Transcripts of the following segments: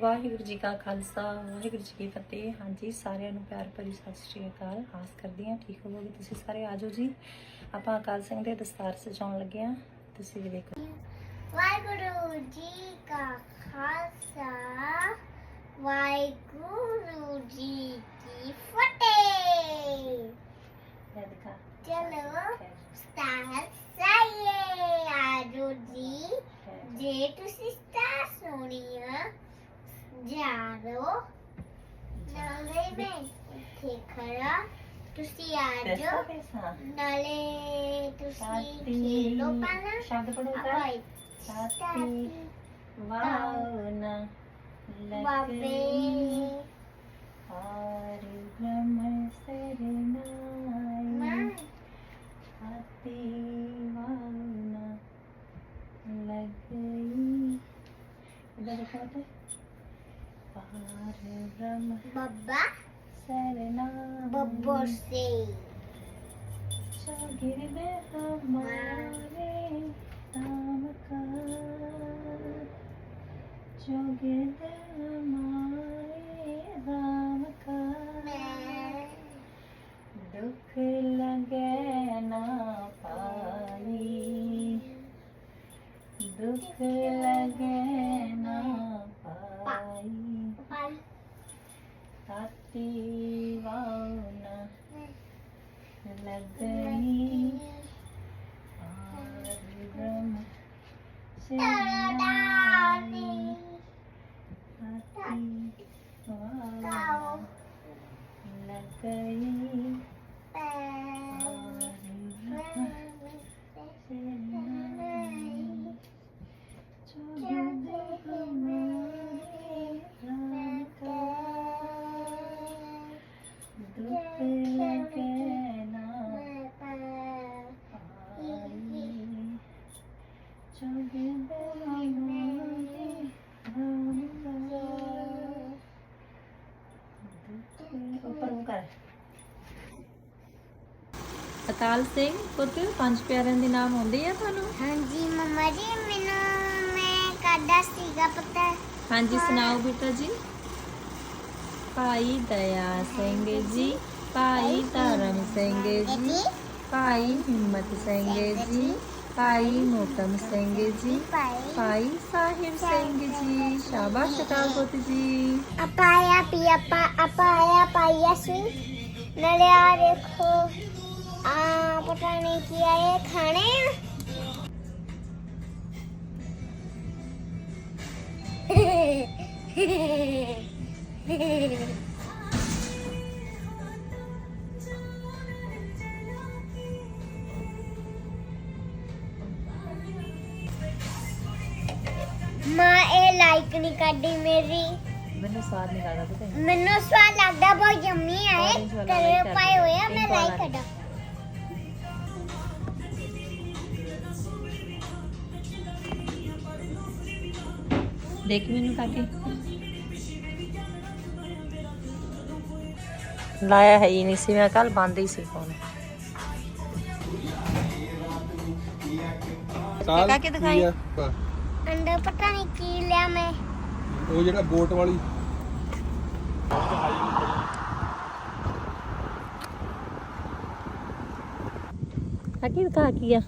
ਵਾਹਿਗੁਰੂ ਜੀ ਕਾ ਖਾਲਸਾ ਵਾਹਿਗੁਰੂ ਜੀ ਕੀ ਫਤਿਹ। ਹਾਂਜੀ ਸਾਰਿਆਂ ਨੂੰ ਪਿਆਰ ਭਰੀ ਸਤਿ ਸ਼੍ਰੀ ਅਕਾਲ। ਆਸ ਕਰਦੀ ਹਾਂ ਠੀਕ ਹੋਵੋਗੇ ਤੁਸੀਂ ਸਾਰੇ? ਆਜੋ ਜੀ। ਆਪਾਂ ਅਕਾਲ ਸਿੰਘ ਦੇ ਦਸਤਾਰ ਸਜਾਉਣ ਲੱਗੇ ਹਾਂ। ਤੁਸੀਂ ਵੀ ਦੇਖੋ। ਵਾਹਿਗੁਰੂ ਜੀ ਕਾ ਖਾਲਸਾ ਵਾਹਿਗੁਰੂ ਜੀ ਕੀ ਫਤਿਹ। ਚਲੋ ਸਟਾਰ ਸਾਈਏ ਆਜੋ ਜੀ। ਜੇ ਤੁਸੀਂ ਸਟਾਰ ਸੋਣੀਆ ਜਾਰੋ ਨਾਲੇ ਮੈਂ ਇੱਥੇ ਖੜਾ ਤੁਸੀਂ ਆ ਪੈਸਾ ਜਾਓ ਪੈਸਾ ਨਾਲੇ ਤੁਸੀਂ ਸਾਤੀ ਖੇਲੋ ਪਹਿਲਾਂ ਸ਼ਬਦ ਪੜੋ ਤਾਂ ਆਪਾਂ ਸਾਤੀ ਵਾਉਨਾ ਬਾਬੇ ਲਗਨੀ ਹਰ ਬ੍ਰਹਮ ਸਰਨਾਈ ਮਾਂ ਸਾਤੀ ਵਾਉਨਾ ਲਗਈ ਇਹਦਾ ਦੇਖੋ ਤੇ Parabrahma Baba Sarana Babbo Singh Shagird Hamare Naam Ka Shagird Hamare Naam Ka Dukh lage na ਪਾਈ ਦੁੱਖ ਲਗੇ ਨਾ ਪਾਈ તાતી વાવના લગની બ્રહ્મ સેનાની તાતી વાવના લગની ਅਕਾਲ ਸਿੰਘ ਪੁੱਤ ਪੰਜ ਪਿਆਰਿਆਂ ਦੇ ਨਾਮ ਆਉਂਦੇ ਆ ਤੁਹਾਨੂੰ? ਹਾਂਜੀ ਮਮਾ ਜੀ ਮੈਨੂੰ ਮੈਂ ਕਾਦਾ ਸੀਗਾ ਪਤਾ। ਹਾਂਜੀ ਸੁਣਾਓ ਬੇਟਾ ਜੀ। ਭਾਈ ਦਇਆ ਸਿੰਘ ਜੀ ਭਾਈ ਧਰਮ ਸਿੰਘ ਜੀ ਭਾਈ ਹਿੰਮਤ ਸਿੰਘ ਜੀ ਭਾਈ ਮੋਤਮ ਸਿੰਘ ਜੀ ਭਾਈ ਸਾਹਿਬ ਸਿੰਘ ਜੀ। ਸ਼ਾਬਾਸ਼ ਅਕਾਲ ਪੁੱਤ ਜੀ। ਅਪਾਇਆ ਪੀ ਆਪਾ ਅਪਾਇਆ ਪਾਇਆ ਸੀ ਨਾਲੇ ਆ ਦੇਖੋ ਆ ਪਤਾ ਨਹੀਂ ਕੀ ਆ ਇਹ ਖਾਣੇ ਆ ਮਾਂ ਇਹ ਲਾਈਕ ਨਹੀਂ ਕਰਦੀ ਮੇਰੀ ਮੈਨੂੰ ਸਵਾਦ ਨਹੀਂ ਲੱਗਦਾ ਪੁੱਤ ਮੈਨੂੰ ਸਵਾਦ ਲੱਗਦਾ ਬਹੁਤ ਯੰਮੀ Orange ਵਾਲਾ ਕਰੇ ਪਾਏ ਆ ਕਰਦੀ। ਮੈਂ ਲਾਈਕ। ਕਰਦਾ ਦੇਖ ਮੈਨੂੰ ਕਾਕੇ ਲਾਇਆ ਹੈ ਹੀ ਨਹੀਂ ਸੀ ਮੈਂ ਕੱਲ ਬੰਦ ਹੀ ਸੀ ਫੋਨ ਸਾਲ ਕਾਕੇ ਦਿਖਾਈ। ਅੰਦਰ ਪਤਾ ਨਹੀਂ ਕੀ ਲਿਆ ਮੈਂ। ਉਹ ਜਿਹੜਾ ਬੋਟ ਵਾਲੀ। ਕਾਕੇ ਦਿਖਾ ਕੀ ਆ?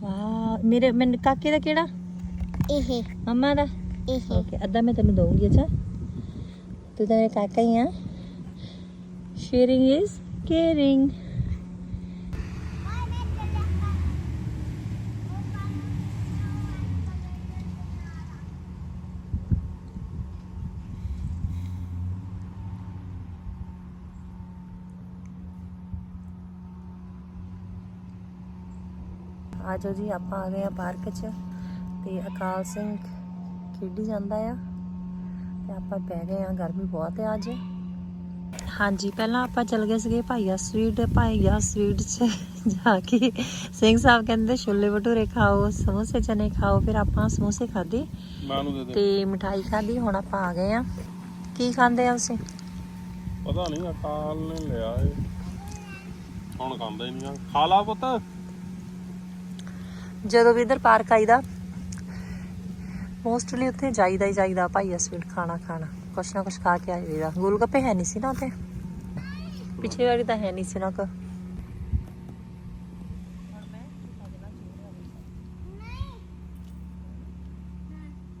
ਵਾਹ ਮੇਰੇ ਮੈਨੂੰ ਕਾਕੇ ਦਾ ਕਿਹੜਾ? ਇਹ। ਮੰਮਾ ਦਾ? ਇਹ। ਓਕੇ ਅੱਧਾ ਮੈਂ ਤੈਨੂੰ ਦਊਂਗੀ ਅੱਛਾ? ਤੂੰ ਤਾਂ ਮੇਰੇ ਕਾਕਾ ਹੀ ਆ। ਸ਼ੇਅਰਿੰਗ ਇਜ਼ ਕੇਅਰਿੰਗ ਆਜੋ ਜੀ ਆਪਾਂ ਆ ਗਏ ਆ ਪਾਰਕ 'ਚ। ਤੇ ਅਕਾਲ ਸਿੰਘ ਖੇਡੀ ਜਾਂਦਾ ਆ ਤੇ ਆਪਾਂ ਬਹਿ ਗਏ ਆ ਗਰਮੀ ਬਹੁਤ ਹੈ ਅੱਜ। ਹਾਂਜੀ ਪਹਿਲਾਂ ਆਪਾਂ ਚੱਲ ਗਏ ਸੀਗੇ ਭਾਈਆ ਸਵੀਟ ਭਾਈਆ ਸਵੀਟ 'ਚ ਜਾ ਕੇ ਸਿੰਘ ਸਾਹਿਬ ਕਹਿੰਦੇ ਛੋਲੇ ਭਟੂਰੇ ਖਾਓ ਸਮੋਸੇ ਚਨੇ ਖਾਓ ਫਿਰ ਆਪਾਂ ਸਮੋਸੇ ਖਾਦੇ ਤੇ ਮਠਾਈ ਖਾਦੀ ਹੁਣ ਆਪਾਂ ਆ ਗਏ ਆ। ਕੀ ਖਾਂਦੇ ਆ ਤੁਸੀਂ? ਪਤਾ ਨਹੀਂ ਅਕਾਲ ਨੇ ਲਿਆ ਏ। ਹੁਣ ਖਾਂਦਾ ਹੀ ਨਹੀਂ ਆ। ਖਾ ਲਾ ਪੁੱਤ। ਜਦੋਂ ਵੀ ਇਧਰ ਪਾਰਕ ਆਈਦਾ ਮੋਸਟਲੀ ਉੱਥੇ ਜਾਈਦਾ ਹੀ ਜਾਈਦਾ ਭਾਈ ਸਵੀਟ ਖਾਣਾ ਖਾਣਾ। ਕੁਛ ਨਾ ਕੁਛ ਖਾ ਕੇ ਆ ਜਾਈਦਾ। ਗੋਲ ਹੈ ਨਹੀਂ ਸੀ ਨਾ ਉੱਥੇ? ਪਿਛਲੇ ਵਾਰੀ ਤਾਂ ਹੈ ਨਹੀਂ ਸੀ ਨਾ ਕੋ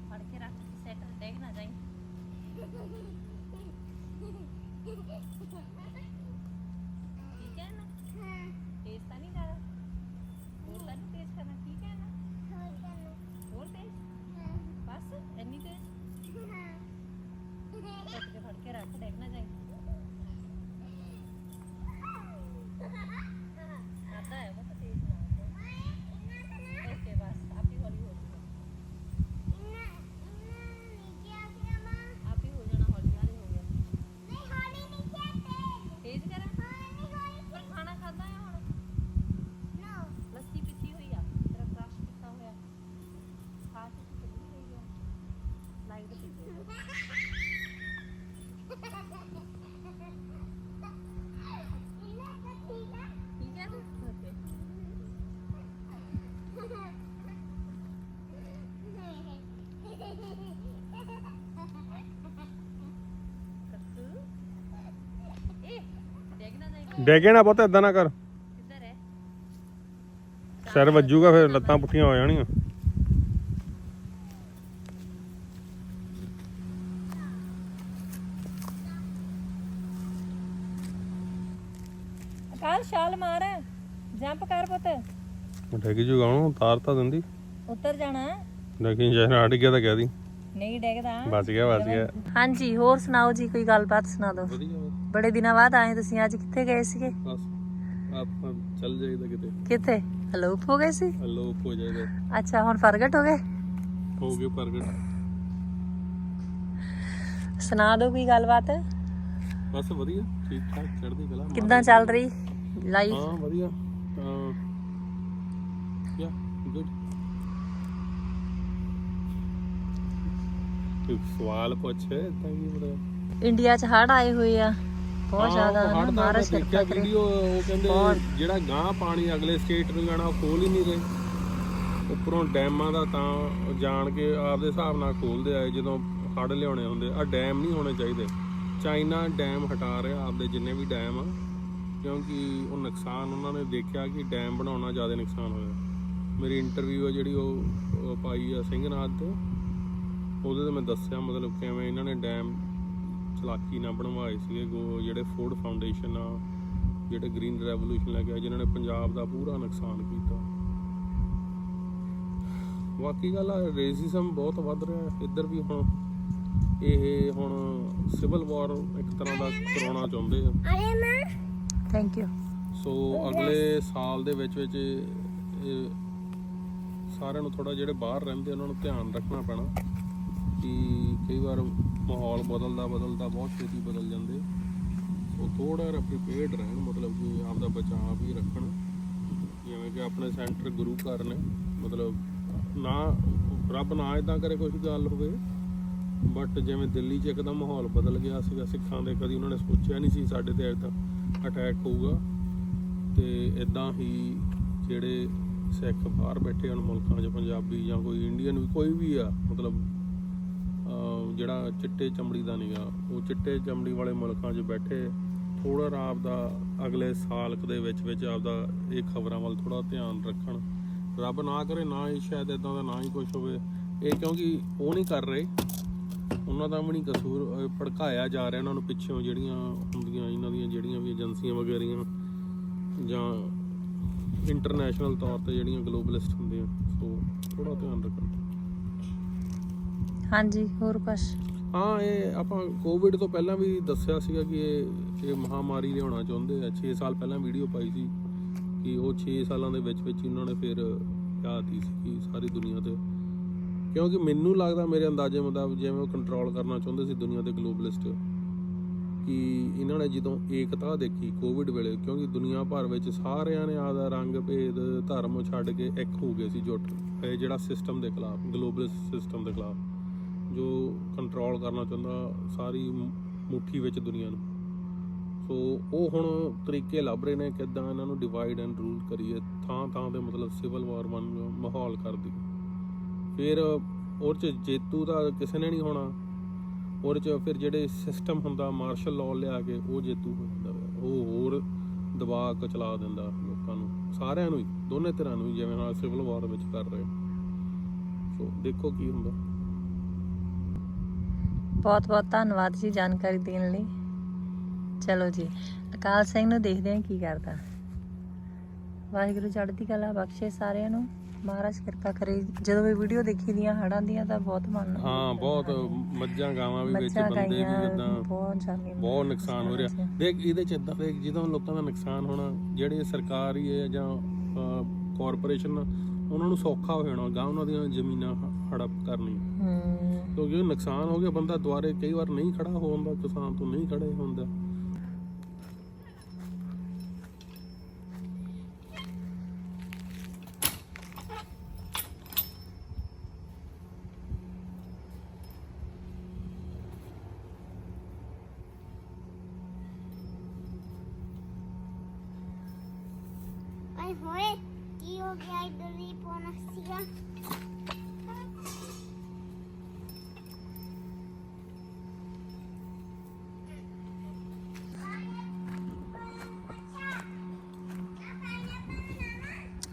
ਫੜ ਕੇ ਰੱਖ ਸੈਟ ਦੇਖ ਨਾ ਜਾਈ ਠੀਕ ਹੈ ਨਾ ਤੇਜ਼ ਤਾਂ ਨਹੀਂ ਜ਼ਿਆਦਾ ਹੋਰ ਤਾਂ ਨਹੀਂ ਤੇਜ਼ ਕਰਨਾ ਠੀਕ ਹੈ ਨਾ ਹੋਰ ਤੇਜ਼ ਬਸ ਇੰਨੀ ਤੇਜ਼ ਫੜ ਕੇ ਫੜ ਕੇ ਰੱਖ ਦੇਖ ਨਾ ਜਾਈ ਆਦਾ ਹੈ ਬਹੁਤ ਤੇਜ਼ ਨਾ ਓਕੇ ਬਸ ਆਪੀ ਹੌਲੀ ਹੋ ਜਾਊਗਾ ਆਪੀ ਹੋ ਜਾਣਾ ਹੌਲੀ ਹੌਲੀ ਹੋ ਗਿਆ ਤੇਜ਼ ਕਰਾਂ ਪਰ ਖਾਣਾ ਖਾਦਾ ਹੈ ਹੁਣ ਲੱਸੀ ਪੀਤੀ ਹੋਈ ਆ ਤੇਰਾ ਕ੍ਰਸ਼ ਕੀਤਾ ਹੋਇਆ ਖਾ ਕੇ ਚੱਲੀ ਹੋਈ ਆ ਲਾਈਟ ਪੀਤੀ ਹੋਈ ਆ। ਠੀਕ ਹੈ ਨਾ ਓਕੇ ਕੱਟੂ ਇਹ ਦੇਖ ਨਾ ਜਾਈ ਡੇਗੇ ਨਾ ਪੁੱਤ ਏਦਾਂ ਨਾ ਕਰ। ਕਿੱਧਰ ਹੈ ਸਿਰ ਵੱਜੂਗਾ ਫਿਰ ਲੱਤਾਂ ਪੁੱਠੀਆਂ ਹੋ ਜਾਣੀਆਂ। ਅਕਾਲ ਛਾਲ ਮਾਰ। ਜੰਪ ਕਰ ਪੁੱਤ। ਡੇਗੀ ਜੂਗਾ ਉਹਨੂੰ ਤਾਰ ਤਾਂ ਦਿੰਦੀ। ਉੱਤਰ ਜਾਣਾ। ਲੇਕਿਨ ਜੇ ਹਟ ਗਿਆ ਤਾਂ ਕਹਿ ਦੀ। ਨਹੀਂ ਡੇਗਦਾ। ਬਚ ਗਿਆ ਬਚ ਗਿਆ। ਹਾਂਜੀ ਹੋਰ ਸੁਣਾਓ ਜੀ ਕੋਈ ਗੱਲਬਾਤ ਸੁਣਾ ਦਿਓ। ਵਧੀਆ। ਬੜੇ ਦਿਨਾਂ ਬਾਅਦ ਆਏ ਤੁਸੀਂ ਅੱਜ ਕਿੱਥੇ ਗਏ ਸੀਗੇ? ਬਸ ਆਪਾਂ ਚੱਲ ਜਾਈਦਾ ਕਿਤੇ। ਕਿੱਥੇ? ਅਲੋਪ ਹੋ ਗਏ ਸੀ? ਅਲੋਪ ਹੋ ਜਾਈਦਾ। ਅੱਛਾ ਹੁਣ ਪ੍ਰਗਟ ਹੋ ਗਏ? ਹੋ ਗਏ ਪ੍ਰਗਟ। ਸੁਣਾ ਦਿਓ ਕੋਈ ਗੱਲਬਾਤ? ਬਸ ਵਧੀਆ ਠੀਕ ਠਾਕ ਚੜ੍ਹਦੀ ਕਲਾ ਕਿੱਦਾਂ ਚੱਲ ਰਹੀ ਲਾਈਫ? ਹਾਂ ਵਧੀਆ। ਯਾ ਗੁੱਡ ਸਵਾਲ ਪੁੱਛ ਤਾਂ ਕੀ ਮਤਲਬ ਇੰਡੀਆ 'ਚ ਹੜ ਆਏ ਹੋਏ ਆ। ਬਹੁਤ ਜ਼ਿਆਦਾ ਨਾ, ਮਹਾਰਾਜ ਮਹਾਰਾਜ ਦੇਖਿਆ ਕਿਰਪਾ ਕਰੇ ਵੀਡੀਓ ਉਹ ਕਹਿੰਦੇ ਬਹੁਤ। ਜਿਹੜਾ ਗਾਂ ਪਾਣੀ ਅਗਲੇ ਸਟੇਟ ਨੂੰ ਜਾਣਾ ਉਹ ਖੋਲ ਹੀ ਨਹੀਂ ਰਹੇ। ਉੱਪਰੋਂ ਡੈਮਾਂ ਦਾ ਤਾਂ ਉਹ ਜਾਣ ਕੇ ਆਪਦੇ ਹਿਸਾਬ ਨਾਲ ਖੋਲਦੇ ਆਏ ਜਦੋਂ ਹੜ ਲਿਆਉਣੇ ਹੁੰਦੇ ਆ। ਡੈਮ ਨਹੀਂ ਹੋਣੇ ਚਾਹੀਦੇ। ਚਾਈਨਾ ਡੈਮ ਹਟਾ ਰਿਹਾ ਆਪਦੇ ਜਿੰਨੇ ਵੀ ਡੈਮ ਆ। ਕਿਉਂਕਿ ਉਹ ਨੁਕਸਾਨ ਉਹਨਾਂ ਨੇ ਦੇਖਿਆ ਕਿ ਡੈਮ ਬਣਾਉਣਾ ਜ਼ਿਆਦਾ ਨੁਕਸਾਨ ਹੋਇਆ। ਮੇਰੀ ਇੰਟਰਵਿਊ ਆ ਜਿਹੜੀ ਉਹ ਉਹ ਪਾਈ ਆ ਸਿੰਘਨਾਥ ਤੇ। ਉਹਦੇ ਤੇ ਮੈਂ ਦੱਸਿਆ ਮਤਲਬ ਕਿਵੇਂ ਇਹਨਾਂ ਨੇ ਡੈਮ ਚਲਾਕੀ ਨਾਲ ਬਣਵਾਏ ਸੀਗੇ ਗੋ ਜਿਹੜੇ ਫੂਡ ਫਾਊਂਡੇਸ਼ਨ ਆ ਜਿਹੜੇ ਗ੍ਰੀਨ ਰੈਵੋਲੂਸ਼ਨ ਲੈ ਕੇ ਆਏ ਜਿਨ੍ਹਾਂ ਨੇ ਪੰਜਾਬ ਦਾ ਪੂਰਾ ਨੁਕਸਾਨ ਕੀਤਾ। ਬਾਕੀ ਗੱਲ ਆ ਰੇਸਿਜ਼ਮ ਬਹੁਤ ਵੱਧ ਰਿਹਾ ਹੈ। ਇੱਧਰ ਵੀ ਹੁਣ ਇਹ ਹੁਣ ਸਿਵਲ ਵਾਰ ਇੱਕ ਤਰ੍ਹਾਂ ਦਾ ਕਰਾਉਣਾ ਚਾਹੁੰਦੇ ਆ। ਥੈਂਕ ਯੂ ਸੋ ਅਗਲੇ ਸਾਲ ਦੇ ਵਿੱਚ ਵਿੱਚ ਇਹ ਸਾਰਿਆਂ ਨੂੰ ਥੋੜਾ ਜਿਹੜੇ ਬਾਹਰ ਰਹਿੰਦੇ ਉਹਨਾਂ ਨੂੰ ਧਿਆਨ ਰੱਖਣਾ ਪੈਣਾ ਕਿ ਕਈ ਵਾਰ ਮਾਹੌਲ ਬਦਲਦਾ ਬਦਲਦਾ ਬਹੁਤ ਛੇਤੀ ਬਦਲ ਜਾਂਦੇ ਉਹ ਥੋੜਾ ਜਿਹਾ ਪ੍ਰੀਪੇਅਰਡ ਰਹਿਣ, ਮਤਲਬ ਕਿ ਆਪਦਾ ਬਚਾਅ ਵੀ ਰੱਖਣ। ਜਿਵੇਂ ਕਿ ਆਪਣੇ ਸੈਂਟਰ ਗੁਰੂ ਘਰ ਨੇ, ਮਤਲਬ ਨਾ ਰੱਬ ਨਾ ਇਦਾਂ ਕਰੇ ਕੁਝ ਗੱਲ ਹੋਵੇ। ਬਟ ਜਿਵੇਂ ਦਿੱਲੀ 'ਚ ਇੱਕਦਮ ਮਾਹੌਲ ਬਦਲ ਗਿਆ ਸੀਗਾ, ਸਿੱਖਾਂ ਦੇ ਕਦੀ ਉਹਨਾਂ ਨੇ ਸੋਚਿਆ ਨਹੀਂ ਸੀ ਸਾਡੇ ਤੇ ਅੱਜ ਤੱਕ ਅਟੈਕ ਹੋਊਗਾ। ਤੇ ਇਦਾਂ ਹੀ ਜਿਹੜੇ ਸਿੱਖ ਬਾਹਰ ਬੈਠੇ ਹਨ, ਮੁਲਕਾਂ 'ਚ, ਪੰਜਾਬੀ ਜਾਂ ਕੋਈ ਇੰਡੀਅਨ ਵੀ, ਕੋਈ ਵੀ ਆ, ਮਤਲਬ ਜਿਹੜਾ ਚਿੱਟੇ ਚਮੜੀ ਦਾ ਨਹੀਂਗਾ ਉਹ ਚਿੱਟੇ ਚਮੜੀ ਵਾਲੇ ਮੁਲਕਾਂ 'ਚ ਬੈਠੇ ਥੋੜਾ ਰਾਬ ਦਾ ਅਗਲੇ ਸਾਲ ਦੇ ਵਿੱਚ ਵਿੱਚ ਆਪਦਾ ਇਹ ਖਬਰਾਂ ਵੱਲ ਥੋੜਾ ਧਿਆਨ ਰੱਖਣ। ਰੱਬ ਨਾ ਕਰੇ, ਨਾ ਹੀ ਸ਼ਾਇਦ ਇਦਾਂ ਦਾ ਨਾ ਹੀ ਕੁਝ ਹੋਵੇ। ਇਹ ਕਿਉਂਕਿ ਉਹ ਨਹੀਂ ਕਰ ਰਹੇ। ਉਹਨਾਂ ਦਾ ਵੀ ਨਹੀਂ ਕਸੂਰ ਭੜਕਾਇਆ ਜਾ ਰਿਹਾ ਉਹਨਾਂ ਨੂੰ ਪਿੱਛੋਂ ਜਿਹੜੀਆਂ ਹੁੰਦੀਆਂ, ਇਹਨਾਂ ਦੀਆਂ ਜਿਹੜੀਆਂ ਵੀ ਏਜੰਸੀਆਂ ਵਗੈਰੀਆਂ, ਜਾਂ ਇੰਟਰਨੈਸ਼ਨਲ ਤੌਰ ਤੇ ਜਿਹੜੀਆਂ ਗਲੋਬਲਿਸਟ ਹੁੰਦੀਆਂ। ਸੋ ਥੋੜਾ ਧਿਆਨ ਰੱਖਣ। ਹਾਂਜੀ, ਹੋਰ ਕੁਛ? ਹਾਂ, ਇਹ ਆਪਾਂ ਕੋਵਿਡ ਤੋਂ ਪਹਿਲਾਂ ਵੀ ਦੱਸਿਆ ਸੀਗਾ ਕਿ ਇਹ ਇਹ ਮਹਾਮਾਰੀ ਲਿਆਉਣਾ ਚਾਹੁੰਦੇ ਆ। 6 ਸਾਲ ਪਹਿਲਾਂ ਵੀਡੀਓ ਪਾਈ ਸੀ ਕਿ ਉਹ 6 ਸਾਲਾਂ ਦੇ ਵਿੱਚ ਵਿੱਚ ਉਹਨਾਂ ਨੇ ਫਿਰ ਕਿਹਾਤੀ ਸੀ ਸਾਰੀ ਦੁਨੀਆ ਤੇ ਕਿਉਂਕਿ ਮੈਨੂੰ ਲੱਗਦਾ ਮੇਰੇ ਅੰਦਾਜ਼ੇ ਮੁਤਾਬਕ ਜਿਵੇਂ ਉਹ ਕੰਟਰੋਲ ਕਰਨਾ ਚਾਹੁੰਦੇ ਸੀ ਦੁਨੀਆ ਦੇ ਗਲੋਬਲਿਸਟ ਕਿ ਇਹਨਾਂ ਨੇ ਜਦੋਂ ਏਕਤਾ ਦੇਖੀ ਕੋਵਿਡ ਵੇਲੇ, ਕਿਉਂਕਿ ਦੁਨੀਆ ਭਰ ਵਿੱਚ ਸਾਰਿਆਂ ਨੇ ਆਦਾ ਰੰਗ, ਭੇਦ, ਧਰਮ ਛੱਡ ਕੇ ਇੱਕ ਹੋ ਗਏ ਸੀ ਜੁੱਟ। ਇਹ ਜਿਹੜਾ ਸਿਸਟਮ ਦੇ ਖਿਲਾਫ ਗਲੋਬਲਿਸਟ ਸਿਸਟਮ ਦੇ ਖਿਲਾਫ। ਜੋ ਕੰਟਰੋਲ ਕਰਨਾ ਚਾਹੁੰਦਾ ਸਾਰੀ ਮੁ- ਮੁੱਠੀ ਵਿੱਚ ਦੁਨੀਆ ਨੂੰ। ਸੋ ਉਹ ਹੁਣ ਤਰੀਕੇ ਲੱਭ ਰਹੇ ਨੇ ਕਿੱਦਾਂ ਇਹਨਾਂ ਨੂੰ ਡਿਵਾਈਡ ਐਂਡ ਰੂਲ ਕਰੀਏ ਥਾਂ ਥਾਂ ਤੇ ਮਤਲਬ ਸਿਵਲ ਵਾਰ ਬਣ ਮਾਹੌਲ ਕਰ ਦੀ ਫਿਰ ਉਹਦੇ ਚ ਜੇਤੂ ਦਾ ਕਿਸੇ ਨੇ ਨਹੀਂ ਹੋਣਾ। ਉਹਦੇ ਚ ਫਿਰ ਜਿਹੜੇ ਸਿਸਟਮ ਹੁੰਦਾ ਮਾਰਸ਼ਲ ਲਾਅ ਲਿਆ ਕੇ ਉਹ ਜੇਤੂ ਹੋ ਉਹ ਹੋਰ ਦਬਾਅ ਕ ਚਲਾ ਦਿੰਦਾ ਲੋਕਾਂ ਨੂੰ। ਸਾਰਿਆਂ ਨੂੰ ਹੀ ਦੋਨੇ ਧਿਰਾਂ ਨੂੰ ਹੀ, ਜਿਵੇਂ ਨਾਲ ਸਿਵਲ ਵਾਰ ਵਿੱਚ ਕਰ ਰਹੇ ਸੋ ਦੇਖੋ ਕੀ ਹੁੰਦਾ। ਬਹੁਤ ਬਹੁਤ ਧੰਨਵਾਦ ਜੀ ਜਾਣਕਾਰੀ ਦੇਣ ਲਈ। ਚਲੋ ਜੀ ਅਕਾਲ ਸਿੰਘ ਨੂੰ ਦੇਖਦੇ ਹਾਂ ਕੀ ਕਰਦਾ। ਵਾਹਿਗੁਰੂ ਚੜ੍ਹਦੀ ਕਲਾ ਬਖਸ਼ੇ ਸਾਰਿਆਂ ਨੂੰ। ਮਹਾਰਾਜ ਕਿਰਪਾ ਕਰੇ। ਜਦੋਂ ਵੀ ਵੀਡੀਓ ਦੇਖੀ ਦੀਆਂ ਹੜਾਂ ਦੀਆਂ ਤਾਂ ਬਹੁਤ ਮਨ ਨੂੰ ਹਾਂ ਬਹੁਤ ਮੱਝਾਂ ਗਾਵਾਂ ਵੀ ਵਿੱਚ ਮੱਝਾਂ ਬੰਦੇ ਵੀ ਗਾਈਆਂ ਜਿੱਦਾਂ ਬਹੁਤ ਜਾਨੀ ਬਹੁਤ ਨੁਕਸਾਨ ਹੋ ਰਿਹਾ। ਦੇਖ ਇਹਦੇ ਚ ਇਦਾਂ ਦੇਖ ਜਦੋਂ ਲੋਕਾਂ ਦਾ ਨੁਕਸਾਨ ਹੋਣਾ ਜਿਹੜੇ ਸਰਕਾਰ ਹੀ ਜਾਂ ਕਾਰਪੋਰੇਸ਼ਨ ਉਹਨਾਂ ਨੂੰ ਸੌਖਾ ਹੋ ਜਾਣਾ ਗਾਂ ਉਹਨਾਂ ਦੀਆਂ ਜ਼ਮੀਨਾਂ ਹੜਪ ਕਰਨੀ। ਹੂੰ। ਕਿਉਂਕਿ ਉਹ ਨੁਕਸਾਨ ਹੋ ਗਿਆ ਬੰਦਾ ਦੁਆਰੇ ਕਈ ਵਾਰ ਨਹੀਂ ਖੜਾ ਹੋ ਹੁੰਦਾ ਕਿਸਾਨ ਤੋਂ ਨਹੀਂ ਖੜੇ ਹੁੰਦਾ ਓਏ ਹੋਏ ਕੀ ਹੋ ਗਿਆ? ਇਧਰ ਵੀ ਪੋਣਾ ਸੀਗਾ।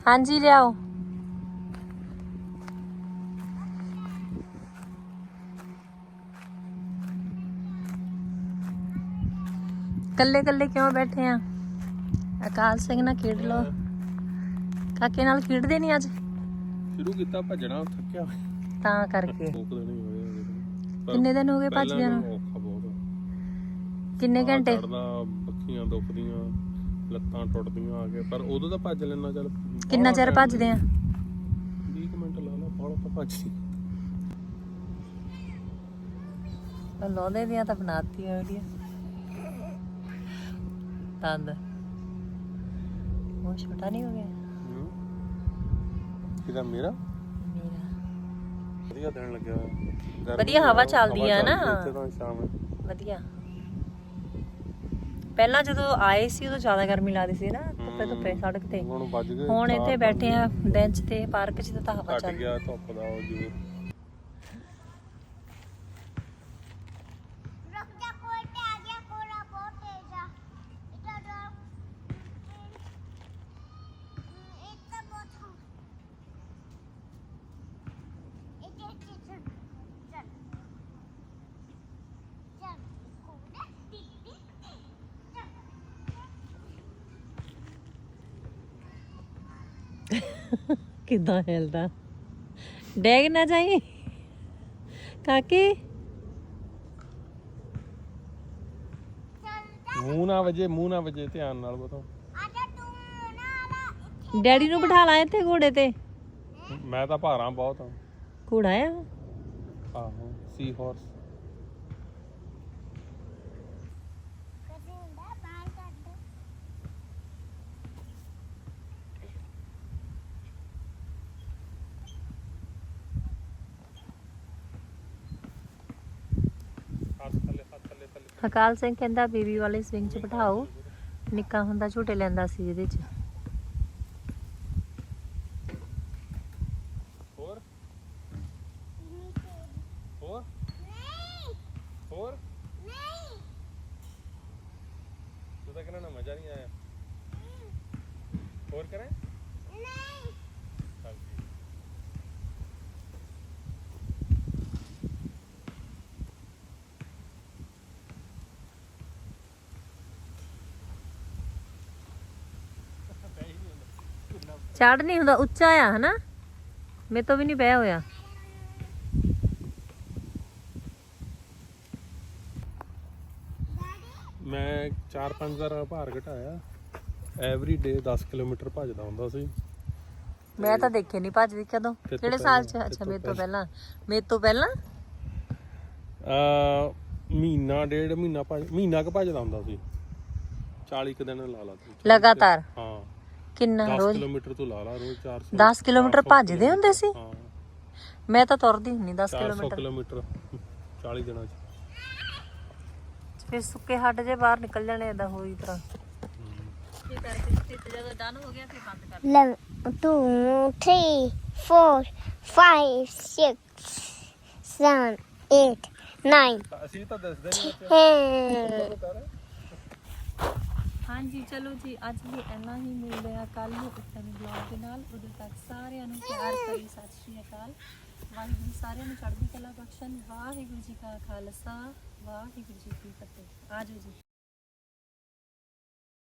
ਹਾਂਜੀ ਲਿਆਓ। ਕੱਲੇ ਕੱਲੇ ਕਿਉਂ ਬੈਠੇ ਆ? ਅਕਾਲ ਸਿੰਘ ਨਾਲ ਖੇਡ ਲੋ ਕਾਕੇ ਨਾਲ ਖੇਡਦੇ ਨਹੀਂ ਅੱਜ? ਸ਼ੁਰੂ ਕੀਤਾ ਭੱਜਣਾ ਥੱਕਿਆ ਤਾਂ ਕਰਕੇ। ਨਹੀਂ ਕਿੰਨੇ ਦਿਨ ਹੋ ਗਏ ਭੱਜਦਿਆਂ ਨੂੰ? ਔਖਾ ਬਹੁਤ। ਕਿੰਨੇ ਘੰਟੇ? ਬੱਖੀਆਂ ਦੁਖਦੀਆਂ। ਲੱਤਾਂ ਟੁੱਟਦੀਆਂ ਆ ਕੇ ਪਰ ਉਦੋਂ ਤਾਂ ਭੱਜ ਲੈਣਾ ਚੱਲ ਕਿੰਨਾ ਚਿਰ ਭੱਜਦੇ ਆ? 20 ਕੁ ਮਿੰਟ ਲਾ ਲਾ ਬਾਹਲਾ ਤਾਂ ਭੱਜ ਨਹੀਂ ਲੋਦੇ ਦੀਆਂ ਤਾਂ ਬਣਾਤੀ ਆ। ਵਧੀਆ ਤੰਦ। ਉਹ ਛੋਟਾ ਨਹੀਂ ਹੋ ਗਿਆ? ਕਿਦਾ ਮੇਰਾ? ਮੇਰਾ। ਵਧੀਆ ਦੇਣ ਲੱਗਿਆ। ਗਰਮੀ ਵਧੀਆ ਹਵਾ ਚੱਲਦੀ ਆ ਨਾ। ਚੱਲਦੀ ਇੱਥੇ ਤਾਂ ਸ਼ਾਮ ਨੂੰ। ਵਧੀਆ। ਪਹਿਲਾਂ ਜਦੋਂ ਆਏ ਸੀ ਉਦੋਂ ਜ਼ਿਆਦਾ ਗਰਮੀ ਲੱਗਦੀ ਸੀ ਨਾ ਧੁੱਪੇ ਧੁੱਪੇ ਸੜਕ ਤੇ। ਹੁਣ ਵੱਜ ਗਏ ਹੁਣ ਇੱਥੇ ਬੈਠੇ ਆ ਬੈਂਚ ਤੇ ਪਾਰਕ 'ਚ ਤਾਂ ਹਵਾ ਚੱਲ ਗਿਆ ਧੁੱਪ ਦਾ ਉਹ ਜਿਵੇਂ ਕਿਦਾਂ ਹਿਲਦਾ? ਡੈਗ ਨਾ ਜਾਈ। ਕਾਕੇ? ਮੂੰਹ ਨਾ ਵਜੇ ਮੂੰਹ ਨਾ ਵਜੇ ਧਿਆਨ ਨਾਲ ਬਤਾਓ ਡੈਡੀ ਨੂੰ ਬਿਠਾ ਲਾ ਇੱਥੇ ਘੋੜੇ ਤੇ। ਮੈਂ ਤਾਂ ਭਾਰਾ ਬਹੁਤ ਹਾਂ। ਘੋੜਾ ਆ? ਆਹੋ ਸੀ ਹਾਰਸ ਅਕਾਲ ਸਿੰਘ ਕਹਿੰਦਾ, ਬੇਬੀ ਵਾਲੇ ਸਵਿੰਗ 'ਚ ਬਿਠਾਓ। ਨਿੱਕਾ ਹੁੰਦਾ, ਝੂਟੇ ਲੈਂਦਾ ਸੀ ਇਹਦੇ 'ਚ। ਚੜ ਨਹੀਂ ਹੁੰਦਾ ਉੱਚਾ ਆ ਹਨਾ? ਮੇਰੇ ਤੋਂ ਵੀ ਨਹੀਂ ਬਹਿ ਹੋਇਆ। ਮੈਂ 4-5 ਦਾ ਭਾਰ ਘਟਾਇਆ। ਐਵਰੀ ਡੇ 10 ਕਿਲੋਮੀਟਰ ਭੱਜਦਾ ਹੁੰਦਾ ਸੀ। ਮੈਂ ਤਾਂ ਦੇਖੇ ਨਹੀਂ ਭੱਜਦੀ ਕਦੋਂ। ਤੋਂ ਕਿਹੜੇ ਸਾਲ 'ਚ? ਅੱਛਾ ਮੇਰੇ ਤੋਂ ਪਹਿਲਾਂ। ਮੇਰੇ ਤੋਂ ਪਹਿਲਾਂ? ਆ ਮਹੀਨਾ ਡੇਢ ਮਹੀਨਾ ਭੱਜ ਮਹੀਨਾ ਕ ਭੱਜਦਾ ਹੁੰਦਾ ਸੀ। 40 ਕ ਦਿਨ ਲਾ ਲਾ ਲਗਾਤਾਰ? ਹਾਂ। ਕਿੰਨਾ 10 ਰੋਜ਼? ਕਿਲੋਮੀਟਰ ਤੋਂ ਲਾ ਲਾ ਰੋਜ਼ 400 10 ਕਿਲੋਮੀਟਰ 400 ਭੱਜਦੇ ਹੁੰਦੇ ਸੀ? ਹਾਂ। ਮੈਂ ਤਾਂ ਤੁਰਦੀ ਹੁੰਨੀ 10 400 ਕਿਲੋਮੀਟਰ। ਕਿਲੋਮੀਟਰ 40 ਦਿਨਾਂ ਚ। ਫਿਰ ਸੁੱਕੇ ਹੱਡ ਜੇ ਬਾਹਰ ਨਿਕਲ ਜਾਣੇ ਏਦਾਂ ਹੋਈ ਤਰ੍ਹਾਂ ਕੀ ਕਰਕੇ ਸਥਿਤ ਜਦੋਂ ਡਨ ਹੋ ਗਿਆ ਫਿਰ ਬੰਦ ਕਰ One, two, three, four, five, six, seven, eight, nine, ਅਸੀਂ ਤਾਂ ਦੱਸਦੇ ਨਹੀਂ ten. ਹਾਂਜੀ, ਚਲੋ ਜੀ, ਅੱਜ ਵੀ ਇੰਨਾ ਹੀ ਮਿਲਦੇ ਆ ਕੱਲ ਨੂੰ ਇੱਕ ਨਵੇਂ ਬਲੌਗ ਦੇ ਨਾਲ। ਉਦੋਂ ਤੱਕ ਸਾਰਿਆਂ ਨੂੰ ਪਿਆਰ ਭਰੀ ਸਤਿ ਸ਼੍ਰੀ ਅਕਾਲ। ਵਾਹਿਗੁਰੂ ਸਾਰਿਆਂ ਨੂੰ ਚੜ੍ਹਦੀ ਕਲਾ ਬਖਸ਼ਣ। ਵਾਹਿਗੁਰੂ ਜੀ ਕਾ ਖਾਲਸਾ, ਵਾਹਿਗੁਰੂ ਜੀ ਕੀ ਫਤਿਹ। ਆਜੋ ਜੀ।